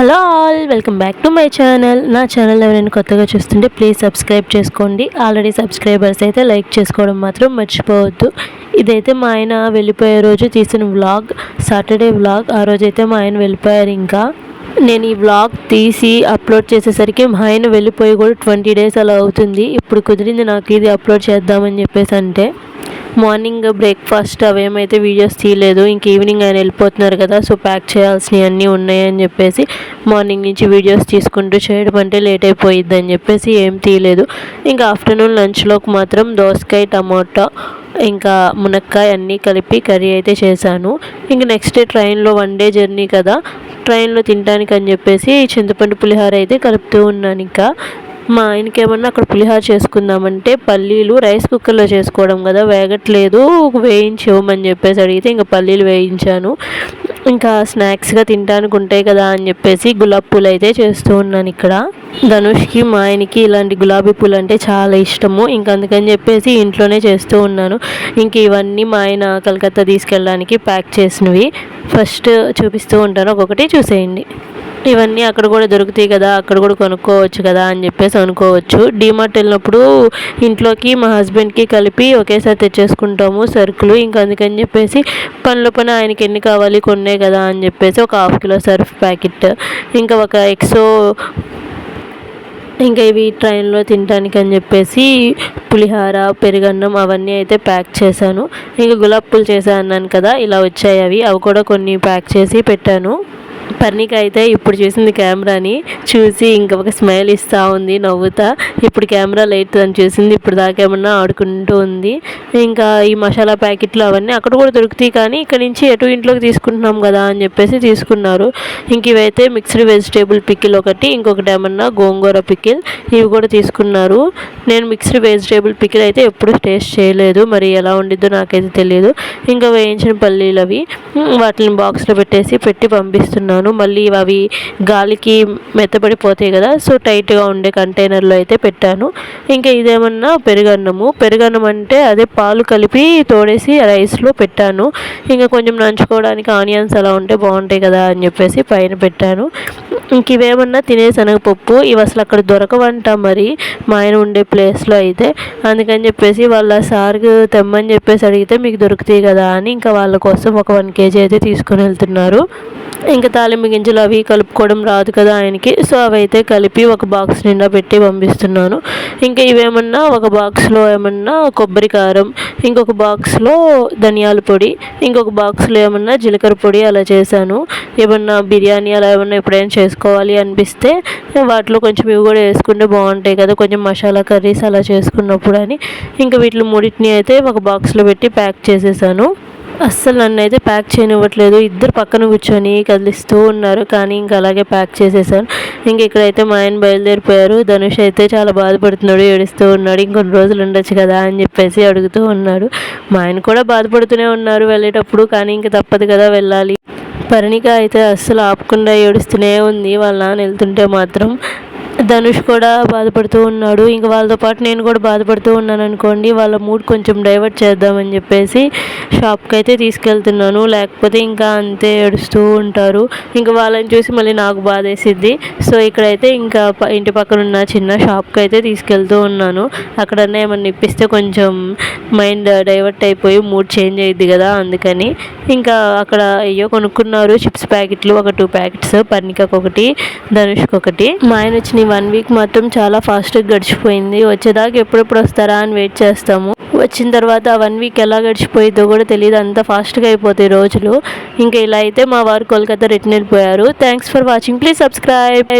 Hello all welcome back to my channel. నా channel ఎవరైనా కొత్తగా చూస్తుంటే ప్లీజ్ సబ్స్క్రైబ్ చేసుకోండి. ఆల్రెడీ సబ్స్క్రైబర్స్ అయితే లైక్ చేసుకోవడం మాత్రం మర్చిపోవద్దు. ఇదైతే మా ఆయన వెళ్ళిపోయే రోజు తీసిన వ్లాగ్ సాటర్డే వ్లాగ్. ఆ రోజైతే మా ఆయన వెళ్ళిపోయారు ఇంకా. నేను ఈ వ్లాగ్ తీసి అప్లోడ్ చేసేసరికి మా ఆయన వెళ్ళిపోయి కూడా ట్వంటీ డేస్ అలా అవుతుంది. ఇప్పుడు కుదిరింది నాకు ఇది అప్లోడ్ చేద్దామని చెప్పేసి అంటే. మార్నింగ్ బ్రేక్ఫాస్ట్ అవేమైతే వీడియోస్ తీయలేదు ఇంక ఈవినింగ్ ఆయన వెళ్ళిపోతున్నారు కదా సో ప్యాక్ చేయాల్సినవి అన్నీ ఉన్నాయని చెప్పేసి మార్నింగ్ నుంచి వీడియోస్ తీసుకుంటూ చేయడం అంటే లేట్ అయిపోయిద్ది అని చెప్పేసి ఏం తీయలేదు. ఇంకా ఆఫ్టర్నూన్ లంచ్లోకి మాత్రం దోసకాయ టమాటా ఇంకా మునక్కాయ అన్నీ కలిపి కర్రీ అయితే చేశాను. ఇంక నెక్స్ట్ డే ట్రైన్లో వన్ డే జర్నీ కదా ట్రైన్లో తినడానికి అని చెప్పేసి చింతపండు పులిహోర అయితే కలుపుతూ ఉన్నాను ఇంకా. మా ఆయనకి ఏమన్నా అక్కడ పులిహార చేసుకుందామంటే పల్లీలు రైస్ కుక్కర్లో చేసుకోవడం కదా వేగట్లేదు వేయించి ఇవ్వమని చెప్పేసి అడిగితే ఇంకా పల్లీలు వేయించాను. ఇంకా స్నాక్స్గా తినడానికి ఉంటాయి కదా అని చెప్పేసి గులాబ్ పూలు అయితే చేస్తూ ఉన్నాను ఇక్కడ. ధనుష్కి మా ఆయనకి ఇలాంటి గులాబీ పూలు అంటే చాలా ఇష్టము. ఇంకా అందుకని చెప్పేసి ఇంట్లోనే చేస్తూ ఉన్నాను. ఇంక ఇవన్నీ మా ఆయన కలకత్తా తీసుకెళ్ళడానికి ప్యాక్ చేసినవి. ఫస్ట్ చూపిస్తూ ఉంటాను. ఒక్కొక్కటి చూసేయండి. ఇవన్నీ అక్కడ కూడా దొరుకుతాయి కదా అక్కడ కూడా కొనుక్కోవచ్చు కదా అని చెప్పేసి అనుకోవచ్చు. డీమార్ట్ వెళ్ళినప్పుడు ఇంట్లోకి మా హస్బెండ్కి కలిపి ఒకేసారి తెచ్చేసుకుంటాము సరుకులు. ఇంకా అందుకని చెప్పేసి పనుల పని ఆయనకి ఎన్ని కావాలి కొన్నే కదా అని చెప్పేసి ఒక హాఫ్ కిలో సర్ఫ్ ప్యాకెట్ ఇంకా ఒక ఎక్సో ఇంకా ఇవి ట్రైన్లో తినడానికి అని చెప్పేసి పులిహార పెరుగన్నం అవన్నీ అయితే ప్యాక్ చేశాను. ఇంకా గులాబ్ పూలు చేశాను అన్నాను కదా ఇలా వచ్చాయి అవి. అవి కూడా కొన్ని ప్యాక్ చేసి పెట్టాను. పర్ణిక అయితే ఇప్పుడు చూసింది కెమెరాని చూసి ఇంకొక స్మైల్ ఇస్తూ ఉంది నవ్వుతా. ఇప్పుడు కెమెరా లైట్ అని చూసింది ఇప్పుడు దాకా ఏమన్నా ఆడుకుంటూ ఉంది. ఇంకా ఈ మసాలా ప్యాకెట్లు అవన్నీ అక్కడ కూడా దొరుకుతాయి కానీ ఇక్కడ నుంచి ఎటు ఇంట్లోకి తీసుకుంటున్నాం కదా అని చెప్పేసి తీసుకున్నారు. ఇంక ఇవైతే మిక్స్డ్ వెజిటేబుల్ పికిల్ ఒకటి ఇంకొకటి ఏమన్నా గోంగూర పికిల్ ఇవి కూడా తీసుకున్నారు. నేను మిక్స్డ్ వెజిటేబుల్ పికిల్ అయితే ఎప్పుడు టేస్ట్ చేయలేదు మరి ఎలా ఉండిద్దో నాకైతే తెలియదు. ఇంకా వేయించిన పల్లీలు అవి వాటిని బాక్స్లో పెట్టేసి పెట్టి పెట్టుకున్నాను మళ్ళీ అవి గాలికి మెత్తబడిపోతాయి కదా సో టైట్గా ఉండే కంటైనర్లో అయితే పెట్టాను. ఇంకా ఇదేమన్నా పెరుగన్నము. పెరుగన్నం అంటే అదే పాలు కలిపి తోడేసి రైస్లో పెట్టాను. ఇంకా కొంచెం నంచుకోవడానికి ఆనియన్స్ అలా ఉంటే బాగుంటాయి కదా అని చెప్పేసి పైన పెట్టాను. ఇంక ఇవేమన్నా తినే శనగపప్పు ఇవి అసలు అక్కడ దొరకవంట మరి మా ఆయన ఉండే ప్లేస్లో అయితే. అందుకని చెప్పేసి వాళ్ళ సార్కి తెమ్మని చెప్పేసి అడిగితే మీకు దొరుకుతాయి కదా అని ఇంకా వాళ్ళ కోసం ఒక వన్ కేజీ అయితే తీసుకుని వెళ్తున్నారు. ఇంకా తాలింపు గింజలు అవి కలుపుకోవడం రాదు కదా ఆయనకి. సో అవైతే కలిపి ఒక బాక్స్ నిండా పెట్టి పంపిస్తున్నాను. ఇంకా ఇవేమన్నా ఒక బాక్స్లో ఏమన్నా కొబ్బరి కారం ఇంకొక బాక్స్లో ధనియాల పొడి ఇంకొక బాక్స్లో ఏమన్నా జీలకర్ర పొడి అలా చేశాను. ఏమన్నా బిర్యానీ అలా ఏమన్నా ఎప్పుడైనా చేసుకోవాలి అనిపిస్తే వాటిలో కొంచెం ఇవి కూడా వేసుకుంటే బాగుంటాయి కదా కొంచెం మసాలా కర్రీస్ అలా చేసుకున్నప్పుడు అని ఇంకా వీటిలో మూడింటిని అయితే ఒక బాక్స్లో పెట్టి ప్యాక్ చేసేసాను. అస్సలు నన్ను అయితే ప్యాక్ చేయనివ్వట్లేదు. ఇద్దరు పక్కన కూర్చొని కదిలిస్తూ ఉన్నారు. కానీ ఇంకా అలాగే ప్యాక్ చేసేసాను. ఇంక ఇక్కడైతే మా ఆయన బయలుదేరిపోయారు. ధనుష్ అయితే చాలా బాధపడుతున్నాడు. ఏడుస్తూ ఉన్నాడు. ఇంకొన్ని రోజులు ఉండొచ్చు కదా అని చెప్పేసి అడుగుతూ ఉన్నాడు. మా ఆయన కూడా బాధపడుతూనే ఉన్నారు వెళ్ళేటప్పుడు. కానీ ఇంక తప్పదు కదా వెళ్ళాలి. పరిణిక అయితే అస్సలు ఆపకుండా ఏడుస్తూనే ఉంది. వాళ్ళ నాన్న వెళ్తుంటే మాత్రం ధనుష్ కూడా బాధపడుతూ ఉన్నాడు. ఇంక వాళ్ళతో పాటు నేను కూడా బాధపడుతూ ఉన్నాను అనుకోండి. వాళ్ళ మూడ్ కొంచెం డైవర్ట్ చేద్దామని చెప్పేసి షాప్కి అయితే తీసుకెళ్తున్నాను. లేకపోతే ఇంకా అంతే ఏడుస్తూ ఉంటారు. ఇంకా వాళ్ళని చూసి మళ్ళీ నాకు బాధ వేసిద్ది సో ఇక్కడైతే ఇంకా ఇంటి పక్కన ఉన్న చిన్న షాప్కి అయితే తీసుకెళ్తూ ఉన్నాను. అక్కడన్నా ఏమన్నా ఇప్పిస్తే కొంచెం మైండ్ డైవర్ట్ అయిపోయి మూడ్ చేంజ్ అయ్యిద్ది కదా అందుకని. ఇంకా అక్కడ అయ్యో కొనుక్కున్నారు. చిప్స్ ప్యాకెట్లు ఒక టూ ప్యాకెట్స్ పర్ణికకు ఒకటి ధనుష్కి ఒకటి మా ఆయన వచ్చిన వన్ వీక్ మాత్రం చాలా ఫాస్ట్గా గడిచిపోయింది. వచ్చేదాకా ఎప్పుడెప్పుడు వస్తారా అని వెయిట్ చేస్తాము. వచ్చిన తర్వాత వన్ వీక్ ఎలా గడిచిపోయిందో కూడా తెలియదు. అంత ఫాస్ట్గా అయిపోతాయి రోజులు. ఇంకా ఇలా అయితే మా వారు కోల్కతా రిటర్న్ వెళ్ళిపోయారు. Thanks for watching please subscribe